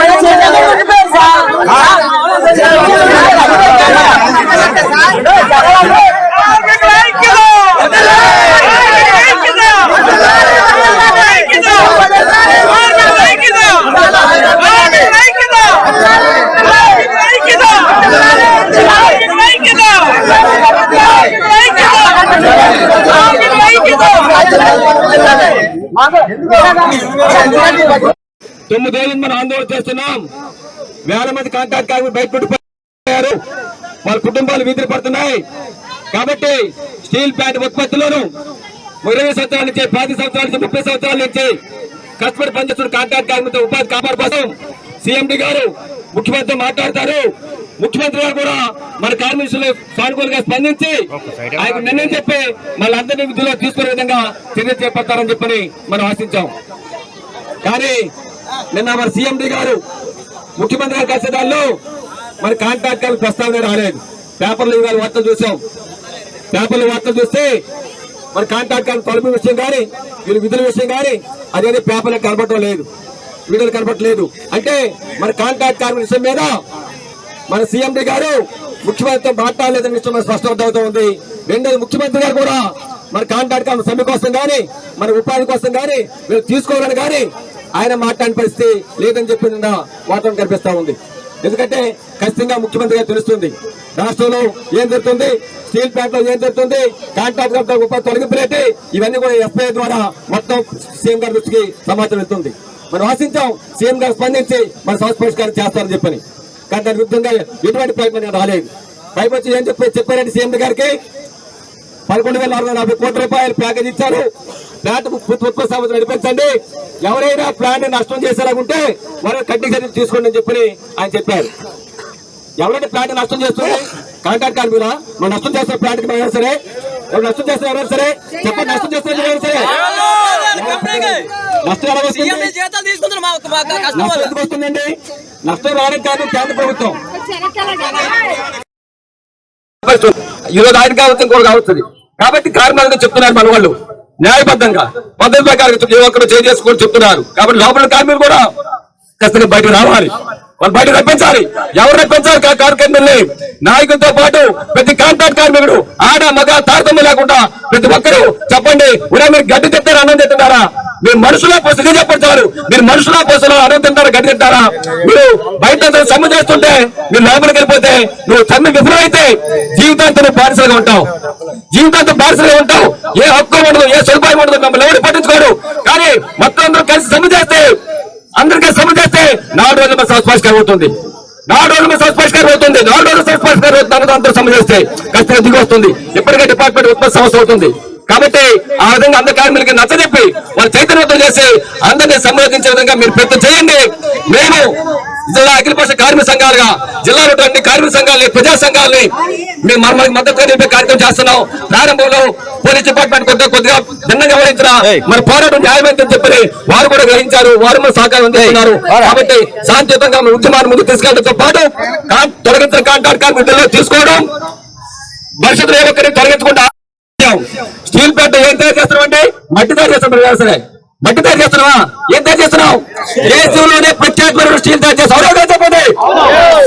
అందరూ తొమ్మిదేళ్ళు మనం ఆందోళన చేస్తున్నాం. వేల మంది కాంట్రాక్ట్ కార్మికులు బయట వాళ్ళ కుటుంబాలు వీధులు పడుతున్నాయి. కాబట్టి స్టీల్ ప్లాంట్ ఉత్పత్తులను ఇరవై సంవత్సరాల నుంచి పది సంవత్సరాల నుంచి ముప్పై సంవత్సరాల నుంచి కష్టపడి పనిచేస్తున్న కాంట్రాక్ట్ కార్మికుల ఉపాధి కాపాడు కోసం సీఎండి గారు ముఖ్యమంత్రి మాట్లాడతారు. ముఖ్యమంత్రి గారు కూడా మన కార్మికులు సానుకూలంగా స్పందించి ఆయన నిర్ణయం చెప్పి మళ్ళీ విధుల్లో తీసుకునే విధంగా చర్య చేపడతారని చెప్పని మనం ఆశించాం. కానీ నిన్న మన సీఎండి గారు ముఖ్యమంత్రి గారు కలిసే దానిలో మన కాంట్రాక్టర్లు ప్రస్తావన రాలేదు. పేపర్లు ఇవాళ వార్తలు చూసాం. పేపర్లు వార్తలు చూస్తే మన కాంట్రాక్టర్లు తలుపు విషయం కానీ వీళ్ళు విధుల విషయం కానీ అదేది పేపర్లకు కనపడటం లేదు. వీడియోలు కనపడట్లేదు అంటే మన కాంట్రాక్ట్ కార్మిక విషయం మీద మన సీఎండి గారు ముఖ్యమంత్రితో మాట్లాడలేదని విషయం మనకు స్పష్టమవుతా ఉంది. రెండోది ముఖ్యమంత్రి గారు కూడా మన కాంట్రాక్ట్ కార్మిక సమ్మె కోసం కానీ మన ఉపాధి కోసం కానీ వీళ్ళు తీసుకోవాలని కానీ ఆయన మాట్లాడిన పరిస్థితి లేదని చెప్పి నిన్న వాతావరణం కనిపిస్తూ ఉంది. ఎందుకంటే ఖచ్చితంగా ముఖ్యమంత్రి గారు తెలుస్తుంది. రాష్ట్రంలో ఏం జరుగుతుంది? స్టీల్ ప్లాంట్లో ఏం జరుగుతుంది? కాంట్రాక్ట్ కార్మికుల ఉపాధి తొలగింపులేటి? ఇవన్నీ కూడా ఎఫ్ఐ ద్వారా మొత్తం సీఎం గారి దృష్టికి సమాచారం వెళ్తుంది. మనం ఆశించాం సీఎం గారు స్పందించి మన సమస్య పరిష్కారం చేస్తారని చెప్పని. కానీ దాని విరుద్ధంగా ఎటువంటి ప్రయత్నం రాలేదు. పైపొచ్చి ఏం చెప్పి చెప్పారంటే సీఎం గారికి? పదకొండు వేల అరవై నలభై కోట్ల రూపాయలు ప్యాకేజ్ ఇచ్చారు. ప్లాంట్ ఉత్పత్తి సంస్థ నడిపించండి. ఎవరైనా ప్లాంట్ నష్టం చేసేలాగుంటే మరో కట్టి చర్యలు తీసుకోండి అని చెప్పి ఆయన చెప్పారు. ఎవరైనా ప్లాంట్ నష్టం చేస్తుంది కాంట్రాక్ట్ కార్మికులా? మనం నష్టం చేస్తున్న ప్లాంట్కి ఎవరైనా సరే? ఎవరు నష్టం చేస్తున్న ఎవరైనా సరే? చెప్పండి నష్టం చేస్తే ఎవరైనా సరే? వస్తుందండి? నష్టం రావడం కాదు కేంద్ర ప్రభుత్వం. ఈ రోజు ఆయన కావచ్చు ఇంకోటి కావచ్చు కాబట్టి కార్మికులు చెప్తున్నారు మన వాళ్ళు. న్యాయబద్ధంగా. పద్ధతి ప్రకారం ఏ ఒక్కరు చేసుకొని చెప్తున్నారు. కాబట్టి లోపల కార్మికులు కూడా ఖచ్చితంగా బయటకు రావాలి. వాళ్ళు బయట రప్పించాలి. ఎవరు రప్పించాలి? కా- కార్మికుల్ని నాయకులతో పాటు ప్రతి కాంట్రాక్ట్ కార్మికుడు ఆడ మగ తారతమ్యం లేకుండా ప్రతి ఒక్కరు చెప్పండి ఉరే మీరు గడ్డి తింటారా? అన్నం తింటున్నారా? మీరు మనుషుల కోసం ఇది చెప్పండి చాలు. మీరు మనుషుల కోసం అన్నం తింటారా? గడ్డి తింటారా? మీరు బయట సమ్మె చేస్తుంటే మీరు లోపలికి వెళ్ళిపోతే నువ్వు సమ్మె విఫలమైతే జీవితాంతం నువ్వు బానిసలుగా ఉంటావు. జీవితాంతం బానిసలుగా ఉంటావు. ఏ హక్కు ఉండదు ఏ సదుపాయం ఉండదు మిమ్మల్ని ఎవరు పట్టించుకోరు. కానీ మొత్తం అందరూ కలిసి సమ్మె చేస్తే అందరికీ సమ్మె చేస్తే నాలుగు రోజుల మీద అవుతుంది. నాలుగు రోజుల మీద అవుతుంది. నాలుగు రోజుల సంస్పరిష్కారం అవుతుంది అందరూ సమ్మె చేస్తే ఖచ్చితంగా దిగి వస్తుంది. ఇప్పటికే డిపార్ట్మెంట్ ఉత్పత్తి సమస్య అవుతుంది. కాబట్టి ఆ విధంగా అందరి కార్మికులకి నచ్చజెప్పి వాళ్ళు చైతన్యవంతం చేసి అందరినీ సంబోధించే విధంగా మీరు పెద్ద చేయండి. మేము జిల్లా అఖిలపక్ష కార్మిక సంఘాలుగా జిల్లాలో అన్ని కార్మిక సంఘాలని ప్రజా సంఘాలని మేము మన మనకి మద్దతు తెలిపే కార్యక్రమం చేస్తున్నాం. ప్రారంభంలో పోలీస్ డిపార్ట్మెంట్ కొద్దిగా కొద్దిగా భిన్నంగా వ్యవహరించిన మన పోరాటం న్యాయమైందని చెప్పి వారు కూడా గ్రహించారు. వారు మన సహకారం అందిస్తున్నారు. కాబట్టి శాంతియుతంగా మన ఉద్యమాన్ని ముందుకు తీసుకెళ్ళడంతో పాటు తొలగించిన కాంట్రాక్ట్ కార్మికుల్లో తీసుకోవడం భవిష్యత్తులో ఒక్కరిని తొలగించకుండా స్టీల్ ప్లాంట్ ఏం తయారు చేస్తున్నాం అంటే? మట్టి తయారు చేస్తున్నాం వ్యవసాయం. మట్టి తయారు చేస్తున్నావా? ఏం తయారు చేస్తున్నావు? దేశంలోనే ప్రఖ్యాతమైన స్టీల్ తయారు అవునా కాదా చెప్పండి?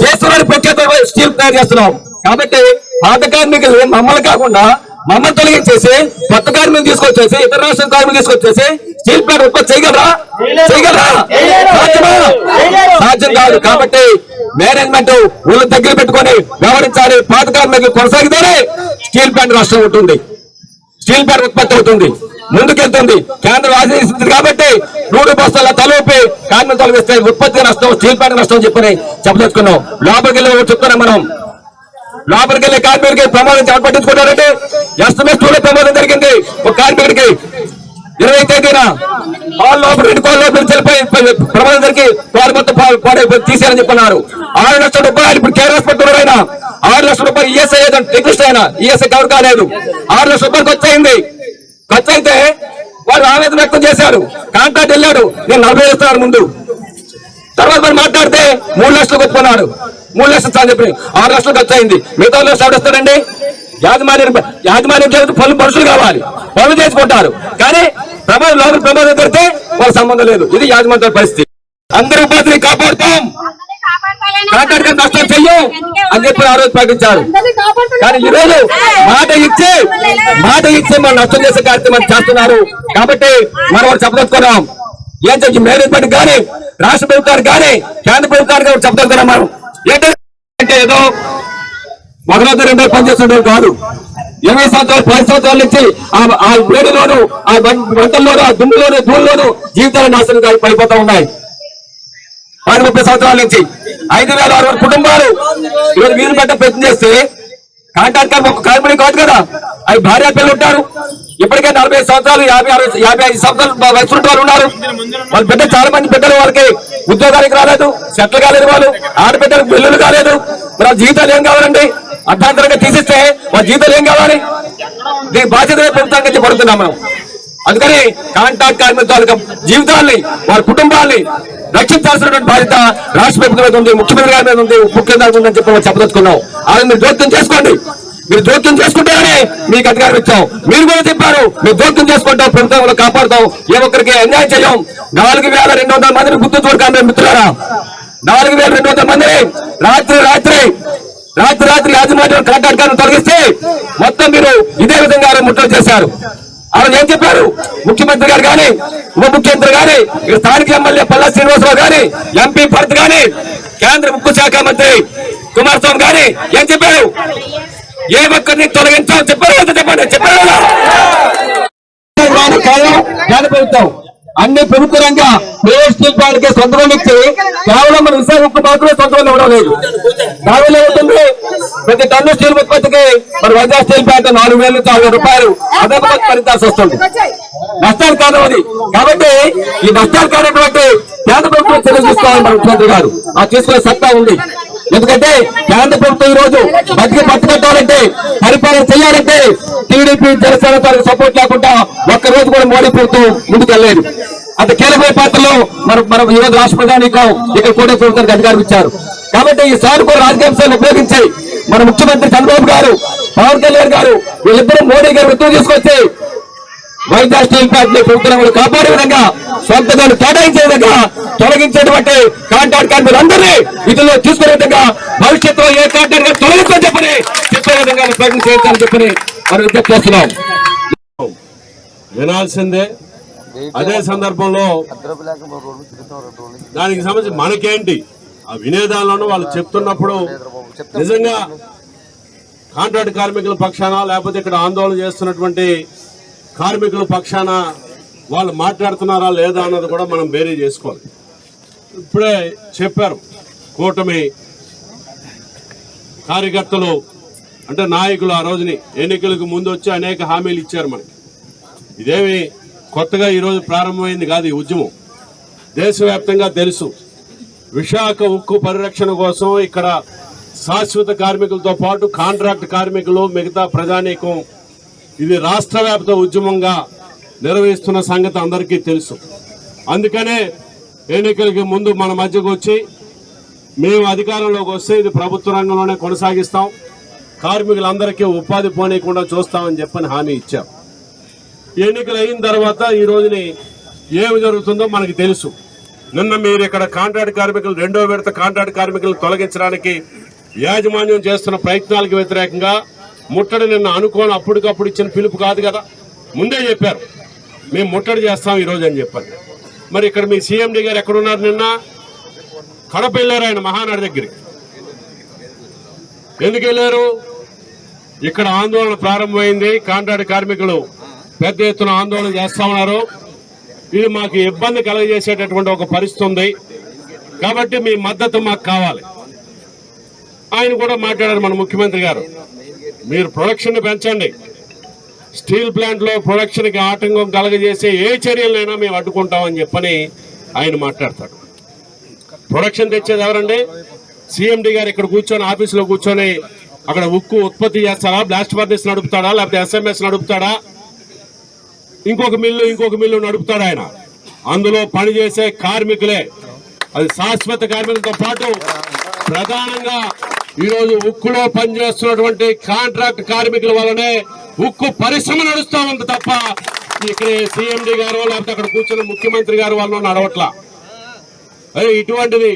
దేశంలోనే ప్రఖ్యాతమైన స్టీల్ తయారు చేస్తున్నాం. కాబట్టి పాత కార్మికులు మమ్మల్ని కాకుండా మమ్మల్ని తొలగించేసి కొత్త కార్మికులు తీసుకొచ్చేసి ఇతర రాష్ట్ర కార్మికులు తీసుకొచ్చేసి స్టీల్ ప్లాంట్ ఉత్పత్తి చేయగలరా? చేయగలరా? సాధ్యమా? సాధ్యం కాదు. కాబట్టి మేనేజ్మెంట్ ఊళ్ళ దగ్గర పెట్టుకొని వ్యవహరించాలి. పాత కార్మికులు కొనసాగితేనే స్టీల్ ప్లాంట్ రాష్ట్రం ఉంటుంది. స్టీల్ ప్లాంట్ ఉత్పత్తి అవుతుంది ముందుకెళ్తుంది. కేంద్రం ఆశ్రయిస్తుంది కాబట్టి నూరు బస్తాల తలూపి కార్మికులు తొలగిస్తే ఉత్పత్తి నష్టం స్టీల్ ప్లాంట్ నష్టం చెప్పని చెప్పదలుచుకున్నాం. లోపలికి వెళ్ళి చెప్తున్నాం మనం. లోపలికి వెళ్ళి కార్మికుడికి ప్రమాదం చేపట్టించుకున్నారంటే ఎస్ఎంఎస్ టూలో ప్రమాదం జరిగింది. ఒక కార్మికుడికి ఇరవై తేదీన హాల్ లోపల రెండు కోళ్ళ లోపల చనిపోయి వారు మొత్తం పా- తీసేయాలని చెప్పన్నారు. ఆరు లక్షల రూపాయలు ఇప్పుడు కేర్ హాస్పిటల్ ఆయన ఆరు లక్షల రూపాయలు ఈఎస్ఐ రిక్వెస్ట్ అయినా ఈఎస్ఐ కవర్ కాలేదు. ఆరు లక్షల రూపాయలు ఖర్చు అయింది ఖర్చు అయితే వారు ఆవేదన వ్యక్తం చేశారు. కాంట్రాక్ట్ వెళ్ళాడు. నేను నలభై వేస్తున్నాను ముందు. తర్వాత మరి మాట్లాడితే మూడు లక్షలు కొట్టుకున్నాడు. మూడు లక్షలు అని చెప్పి ఆరు లక్షలు ఖర్చు అయింది మిగతా వాళ్ళు లక్షలు వస్తారండి యాజమాన్యం యాజమాన్యం చేసి పనులు మనుషులు కావాలి. పనులు చేసుకుంటారు కానీ ప్రమాదం లోపల ప్రమాదం జరిగితే వాళ్ళ సంబంధం లేదు. ఇది యాజమాన్య పరిస్థితి. అందరూ ఉపాధిని కాపాడుతాం. కాంట్రాక్టర్ నష్టం చెయ్యం అని చెప్పి ఆ రోజు ప్రకటించారు. కానీ ఈ రోజు మాట ఇచ్చి మాట ఇచ్చి మనం నష్టం చేసే కార్యక్రమం చేస్తున్నారు. కాబట్టి మనం ఒకటి ఏం చెప్పి మేనేజ్మెంట్ కానీ రాష్ట్ర ప్రభుత్వానికి కానీ కేంద్ర ప్రభుత్వానికి చెప్పదొచ్చుకున్నాం మనం. ఏంటంటే ఏదో ఒకరోజు రెండు రోజులు కాదు. ఇరవై సంవత్సరాలు పది సంవత్సరాల నుంచి ఆ- వేడిలోను ఆ వంటల్లోను ఆ దుమ్ములోను ధూళ్ళలోను జీవితాలు నాశనం పడిపోతా ఉన్నాయి. పది ముప్పై సంవత్సరాల నుంచి ఐదు వేల ఆరు వేల కుటుంబాలు ఈరోజు వీలు పెట్ట ప్రయత్నం చేస్తే కాంట్రాక్ట్ ఒక కార్మికుడు కాదు కదా? అవి భార్య పిల్లలు ఉంటారు. ఇప్పటికే నలభై సంవత్సరాలు యాభై ఆరు యాభై ఐదు సంవత్సరాలు వయసు వాళ్ళు ఉన్నారు. వాళ్ళ బిడ్డ చాలా మంది బిడ్డలు వాళ్ళకి ఉద్యోగానికి రాలేదు సెటిల్ కాలేదు వాళ్ళు ఆడబిడ్డలకు బిల్లులు కాలేదు. మరి వాళ్ళ జీవితాలు ఏం కావాలండి? అర్ధాంతరంగా తీసిస్తే వాళ్ళ జీవితాలు ఏం కావాలి? దీని బాధ్యత ప్రభుత్వంగా పడుతున్నాం మనం. అందుకని కాంట్రాక్ట్ కార్మికుల తాలూకా జీవితాల్ని వారి కుటుంబాల్ని రక్షించాల్సినటువంటి బాధ్యత రాష్ట్ర ప్రభుత్వం మీద ఉంది ముఖ్యమంత్రి గారి మీద ఉంది ముఖ్యమంత్రి ఉందని చెప్పి మనం చెప్పదలుచుకున్నాం. అది మీరు జోక్యం చేసుకోండి. మీరు జోక్యం చేసుకుంటారని మీకు అధికారం ఇచ్చాం. మీరు కూడా చెప్పారు మీరు జోక్యం చేసుకుంటాం ప్రభుత్వంలో కాపాడుతాం ఏ ఒక్కరికి అన్యాయం చేయం నాలుగు వేల రెండు వందల మందిని గుర్తు చూడకండి మిత్రులారా. నాలుగు వేల రెండు వందల మందిని రాత్రి రాత్రి రాత్రి రాత్రి యాజమాన్యం కాంట్రాక్ట్ కార్మికులను తొలగిస్తే మొత్తం మీరు ఇదే విధంగా ముట్టలు చేశారు. ఆయన ఏం చెప్పారు? ముఖ్యమంత్రి గారు కానీ ఉప ముఖ్యమంత్రి గాని స్థానిక ఎమ్మెల్యే పల్లా శ్రీనివాసరావు గాని ఎంపీ భరత్ గాని కేంద్ర ఉక్కు శాఖ మంత్రి కుమారస్వామి గాని ఏం చెప్పారు? ఏ ఒక్కరిని తొలగించాలని చెప్పారు? చెప్పండి చెప్పారు కేంద్ర ప్రభుత్వం అన్ని ప్రభుత్వ రంగ ప్రైవేట్ స్టీల్ ప్లాంట్కి సొంతం ఇచ్చి కేవలం మన విశాఖకు మాత్రమే సొంతం ఇవ్వడం లేదు. దానివల్ల ఏమవుతుంది? ప్రతి టన్ను స్టీల్ ఉత్పత్తికి మరి వైజాగ్ స్టీల్ ప్లాంట్ నాలుగు వేల నుంచి ఆరు వేల రూపాయలు అదనపు భరించాల్సి వస్తుంది. నష్టాలు కారణం అది. కాబట్టి ఈ నష్టాలు కానటువంటి కేంద్ర ప్రభుత్వం చర్యలు తీసుకోవాలి మన ముఖ్యమంత్రి గారు. ఆ తీసుకునే సత్తా ఉంది. ఎందుకంటే కేంద్ర ప్రభుత్వం ఈ రోజు బతికి పట్టుకట్టాలంటే పరిపాలన చేయాలంటే టీడీపీ జనసేన తనకు సపోర్ట్ లేకుండా ఒక్క రోజు కూడా మోడీ ప్రభుత్వం ముందుకెళ్ళేదు అంత కీలకమైన పాత్రలో మనం మనం ఈ రోజు రాష్ట్ర ప్రధానికం ఇక్కడ కూడా ప్రభుత్వానికి అధికారం ఇచ్చారు. కాబట్టి ఈ కూడా రాజకీయ అంశాలను ఉపయోగించి మన ముఖ్యమంత్రి చంద్రబాబు గారు పవన్ కళ్యాణ్ గారు వీళ్ళిద్దరూ మోడీ గారు ఉత్తరం తీసుకొచ్చి వైజాగ్ స్టీల్ ప్లాంట్ ప్రభుత్వం కాపాడే విధంగా సొంత దాన్ని కేటాయించే విధంగా తొలగించేటువంటి కాంట్రాక్ట్ కార్మికులు అందరినీ విధుల్లో తీసుకునే విధంగా భవిష్యత్తులో ఏ కాంట్రాక్ట్ గారు తొలగించని చెప్పని చెప్పే విధంగా ప్రయత్నం చేయాలని చెప్పని మనం విజ్ఞప్తి చేస్తున్నాం. వినాల్సిందే. అదే సందర్భంలో దానికి సంబంధించి మనకేంటి? ఆ వినేదాలను వాళ్ళు చెప్తున్నప్పుడు నిజంగా కాంట్రాక్ట్ కార్మికుల పక్షాన లేకపోతే ఇక్కడ ఆందోళన చేస్తున్నటువంటి కార్మికుల పక్షాన వాళ్ళు మాట్లాడుతున్నారా లేదా అన్నది కూడా మనం బేరీ చేసుకోవాలి. ఇప్పుడే చెప్పారు కూటమి కార్యకర్తలు అంటే నాయకులు ఆ రోజుని ఎన్నికలకు ముందు వచ్చి అనేక హామీలు ఇచ్చారు మనకి. ఇదేమి కొత్తగా ఈరోజు ప్రారంభమైంది కాదు ఈ ఉద్యమం. దేశవ్యాప్తంగా తెలుసు విశాఖ ఉక్కు పరిరక్షణ కోసం ఇక్కడ శాశ్వత కార్మికులతో పాటు కాంట్రాక్ట్ కార్మికులు మిగతా ప్రజానీకం ఇది రాష్ట్ర వ్యాప్త ఉద్యమంగా నిర్వహిస్తున్న సంగతి అందరికీ తెలుసు. అందుకనే ఎన్నికలకి ముందు మన మధ్యకు వచ్చి మేము అధికారంలోకి వస్తే ఇది ప్రభుత్వ రంగంలోనే కొనసాగిస్తాం. కార్మికులందరికీ ఉపాధి పోనీయకుండా చూస్తామని చెప్పని హామీ ఇచ్చాం. ఎన్నికలు అయిన తర్వాత ఈ రోజుని ఏమి జరుగుతుందో మనకి తెలుసు. నిన్న మీరు ఇక్కడ కాంట్రాక్ట్ కార్మికులు రెండో విడత కాంట్రాక్ట్ కార్మికులను తొలగించడానికి యాజమాన్యం చేస్తున్న ప్రయత్నాలకు వ్యతిరేకంగా ముట్టడి నిన్న అనుకోని అప్పటికప్పుడు ఇచ్చిన పిలుపు కాదు కదా. ముందే చెప్పారు. మేము ముట్టడి చేస్తాం ఈరోజు అని చెప్పారు. మరి ఇక్కడ మీ సీఎండి గారు ఎక్కడున్నారు నిన్న? కడప వెళ్ళారు ఆయన మహానాడు దగ్గరికి. ఎందుకు వెళ్ళారు? ఇక్కడ ఆందోళన ప్రారంభమైంది. కాంట్రాక్ట్ కార్మికులు పెద్ద ఎత్తున ఆందోళన చేస్తా ఉన్నారు. ఇది మాకు ఇబ్బంది కలగజేసేటటువంటి ఒక పరిస్థితి ఉంది. కాబట్టి మీ మద్దతు మాకు కావాలి. ఆయన కూడా మాట్లాడారు మన ముఖ్యమంత్రి గారు. మీరు ప్రొడక్షన్ పెంచండి. స్టీల్ ప్లాంట్లో ప్రొడక్షన్కి ఆటంకం కలగజేసే ఏ చర్యలైనా మేము అడ్డుకుంటామని చెప్పని ఆయన మాట్లాడతాడు. ప్రొడక్షన్ తెచ్చేది ఎవరండి? సీఎండి గారు ఇక్కడ కూర్చొని ఆఫీసులో కూర్చొని అక్కడ ఉక్కు ఉత్పత్తి చేస్తాడా? బ్లాస్ట్ ఫర్నిస్ నడుపుతాడా? లేకపోతే ఎస్ఎంఎస్ నడుపుతాడా? ఇంకొక మిల్లు ఇంకొక మిల్లు నడుపుతాడు ఆయన. అందులో పనిచేసే కార్మికులే. అది శాశ్వత కార్మికులతో పాటు ప్రధానంగా ఈరోజు ఉక్కులో పనిచేస్తున్నటువంటి కాంట్రాక్ట్ కార్మికుల వల్లనే ఉక్కు పరిశ్రమ నడుస్తూ ఉంది తప్ప ఇక్కడ సీఎండి గారు లేకపోతే అక్కడ కూర్చున్న ముఖ్యమంత్రి గారు వాళ్ళు నడవట్లా అరే ఇటువంటిది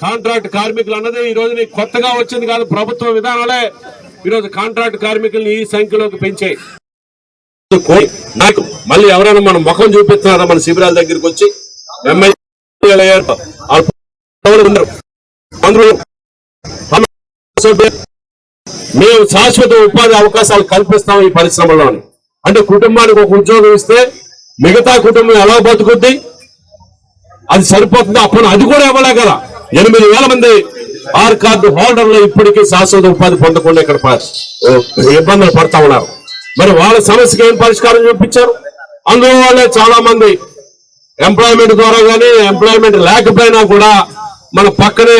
కాంట్రాక్ట్ కార్మికులు అన్నది ఈ రోజు నీకు కొత్తగా వచ్చింది కాదు ప్రభుత్వ విధానాలే ఈరోజు కాంట్రాక్ట్ కార్మికుల్ని ఈ సంఖ్యలోకి పెంచాయి నాకు మళ్ళీ ఎవరైనా మనం ముఖం చూపిస్తున్నారా మన శిబిరాల దగ్గరికి వచ్చి ఎమ్మెల్యేలు అయ్యారు. వాళ్ళ పదవులు ఉన్నారు. అందరూ మేము శాశ్వత ఉపాధి అవకాశాలు కల్పిస్తాం ఈ పరిశ్రమలోని. అంటే కుటుంబానికి ఒక ఉద్యోగం ఇస్తే మిగతా కుటుంబం ఎలా బతుకుద్ది? అది సరిపోతుంది? అప్పుడు అది కూడా ఇవ్వలే కదా. ఎనిమిది వేల మంది ఆర్ కార్డు హోల్డర్లు ఇప్పటికీ శాశ్వత ఉపాధి పొందకుండా ఇక్కడ ఇబ్బందులు పడతా ఉన్నారు. మరి వాళ్ళ సమస్యకి ఏం పరిష్కారం చూపించారు? అందులో వాళ్ళే చాలా మంది ఎంప్లాయ్మెంట్ ద్వారా కానీ ఎంప్లాయ్మెంట్ లేకపోయినా కూడా మన పక్కనే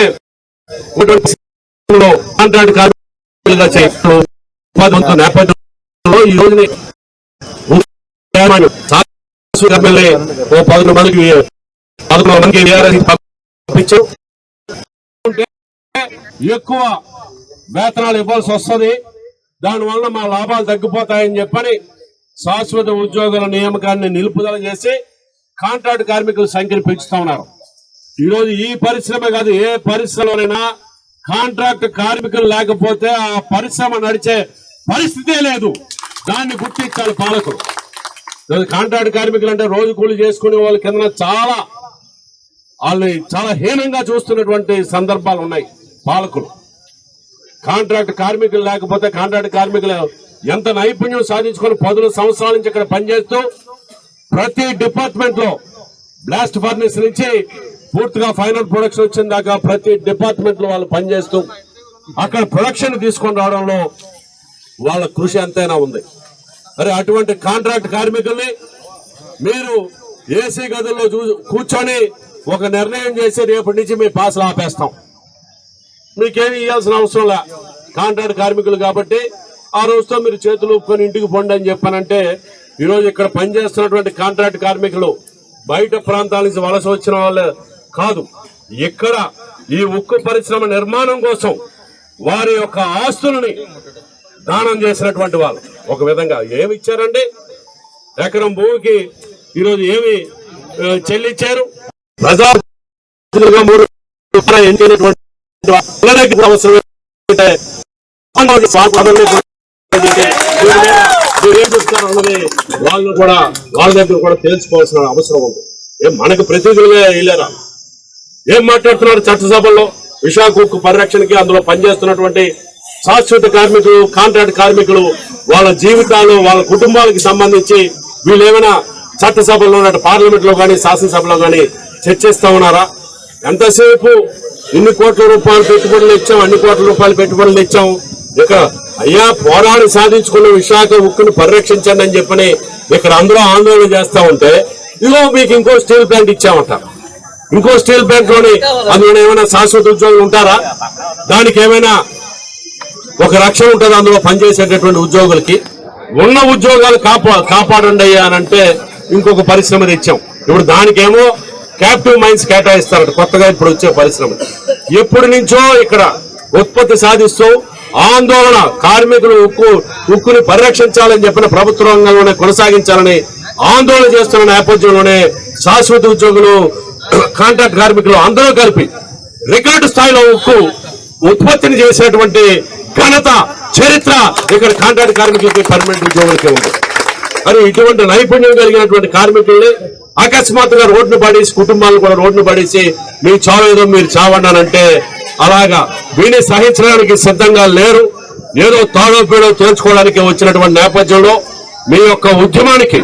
కాంట్రాక్ట్ కార్మికులుగా చేయడం ఉపాధి నేపథ్యంలో ఈ రోజుని ఎమ్మెల్యే ఓ పదకొండు మందికి పదకొండు మందికి ఎక్కువ వేతనాలు ఇవ్వాల్సి వస్తుంది. దానివల్ల మా లాభాలు తగ్గిపోతాయని చెప్పని శాశ్వత ఉద్యోగుల నియామకాన్ని నిలుపుదల చేసి కాంట్రాక్ట్ కార్మికుల సంఖ్యను పెంచుతా ఉన్నారు. ఈరోజు ఈ పరిశ్రమ కాదు ఏ పరిశ్రమలోనైనా కాంట్రాక్ట్ కార్మికులు లేకపోతే ఆ పరిశ్రమ నడిచే పరిస్థితే లేదు. దాన్ని గుర్తించాలి పాలకులు. కాంట్రాక్ట్ కార్మికులు అంటే రోజు కూలి చేసుకునే వాళ్ళ కింద చాలా వాళ్ళని చాలా హీనంగా చూస్తున్నటువంటి సందర్భాలు ఉన్నాయి పాలకులు. కాంట్రాక్ట్ కార్మికులు లేకపోతే కాంట్రాక్ట్ కార్మికులు ఎంత నైపుణ్యం సాధించుకొని పదుల సంవత్సరాల నుంచి ఇక్కడ పనిచేస్తూ ప్రతి డిపార్ట్మెంట్లో బ్లాస్ట్ ఫర్నిస్ నుంచి పూర్తిగా ఫైనల్ ప్రొడక్షన్ వచ్చిన దాకా ప్రతి డిపార్ట్మెంట్లో వాళ్ళు పనిచేస్తూ అక్కడ ప్రొడక్షన్ తీసుకొని రావడంలో వాళ్ళ కృషి ఎంతైనా ఉంది. మరి అటువంటి కాంట్రాక్ట్ కార్మికుల్ని మీరు ఏసీ గదుల్లో కూర్చొని ఒక నిర్ణయం చేసి రేపటి నుంచి మీ పాసులు ఆపేస్తాం. మీకేమి ఇవ్వాల్సిన అవసరం లే. కాంట్రాక్ట్ కార్మికులు కాబట్టి ఆ రోజుతో మీరు చేతులు ఊపుకొని ఇంటికి పొండి అని చెప్పానంటే ఈరోజు ఇక్కడ పనిచేస్తున్నటువంటి కాంట్రాక్ట్ కార్మికులు బయట ప్రాంతాల నుంచి వలస వచ్చిన వాళ్ళు కాదు. ఇక్కడ ఈ ఉక్కు పరిశ్రమ నిర్మాణం కోసం వారి యొక్క ఆస్తులని దానం చేసినటువంటి వాళ్ళు. ఒక విధంగా ఏమి ఇచ్చారండి? ఎకరం భూమికి ఈరోజు ఏమి చెల్లించారు ప్రజా ప్రతినిధులుగా అవసరం కూడా వాళ్ళు కూడా వాళ్ళ దగ్గర కూడా తెలుసుకోవాల్సిన అవసరం ఉంది. మనకు ప్రతినిధులుగా వెళ్ళారా? ఏం మాట్లాడుతున్నారు చట్టసభల్లో విశాఖ ఉక్కు పరిరక్షణకి అందులో పనిచేస్తున్నటువంటి శాశ్వత కార్మికులు కాంట్రాక్ట్ కార్మికులు వాళ్ళ జీవితాలు వాళ్ళ కుటుంబాలకు సంబంధించి వీళ్ళు ఏమైనా చట్టసభల్లో పార్లమెంట్లో కానీ శాసనసభలో కానీ చర్చిస్తా ఉన్నారా? ఎంతసేపు ఇన్ని కోట్ల రూపాయలు పెట్టుబడులు ఇచ్చాం అన్ని కోట్ల రూపాయలు పెట్టుబడులు ఇచ్చాం? ఇక అయ్యా పోరాడి సాధించుకున్న విశాఖ ఉక్కును పరిరక్షించండి అని చెప్పని ఇక్కడ అందరూ ఆందోళన చేస్తా ఉంటే ఇదిగో మీకు ఇంకో స్టీల్ ప్లాంట్ ఇచ్చామంట ఇంకో స్టీల్ ప్లాంట్లోని అందులో ఏమైనా శాశ్వత ఉద్యోగులు ఉంటారా? దానికి ఏమైనా ఒక రక్షణ ఉంటుంది అందులో పనిచేసేటటువంటి ఉద్యోగులకి? ఉన్న ఉద్యోగాలు కాపా కాపాడండి అయ్యా అంటే ఇంకొక పరిశ్రమ తెచ్చాం. ఇప్పుడు దానికేమో క్యాప్టివ్ మైన్స్ కేటాయిస్తారట కొత్తగా ఇప్పుడు వచ్చే పరిశ్రమ. ఎప్పటి నుంచో ఇక్కడ ఉత్పత్తి సాధిస్తూ ఆందోళన కార్మికులు ఉక్కు ఉక్కుని పరిరక్షించాలని చెప్పిన ప్రభుత్వ రంగంలోనే కొనసాగించాలని ఆందోళన చేస్తున్న నేపథ్యంలోనే శాశ్వత ఉద్యోగులు కాంట్రాక్ట్ కార్మికులు అందరూ కలిపి రికార్డు స్థాయిలో ఉక్కు ఉత్పత్తిని చేసేటువంటి ఘనత చరిత్ర ఇక్కడ కాంట్రాక్ట్ కార్మికులకి పర్మనెంట్ ఉద్యోగులకి ఉంది. మరి ఇటువంటి నైపుణ్యం కలిగినటువంటి కార్మికుల్ని అకస్మాత్తుగా రోడ్డును పడేసి కుటుంబాలను కూడా రోడ్డును పడేసి మీ చావేదో మీరు చావన్నానంటే అలాగా వీని సహించడానికి సిద్ధంగా లేరు. ఏదో తాడో పేడో తేల్చుకోవడానికి వచ్చినటువంటి నేపథ్యంలో మీ యొక్క ఉద్యమానికి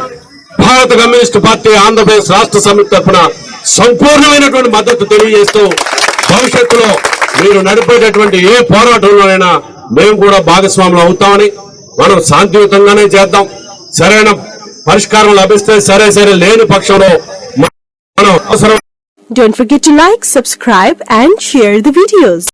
భారత కమ్యూనిస్ట్ పార్టీ ఆంధ్రప్రదేశ్ రాష్ట్ర సమితి తరఫున సంపూర్ణమైనటువంటి మద్దతు తెలియజేస్తూ భవిష్యత్తులో మీరు నడిపేటటువంటి ఏ పోరాటంలోనైనా మేము కూడా భాగస్వాములు అవుతామని మనం శాంతియుతంగానే చేద్దాం సరైన పరిష్కారం లభిస్తే సరే సరే లేని పక్షంలో మనం అవసరం Don't forget to like, subscribe and share the videos.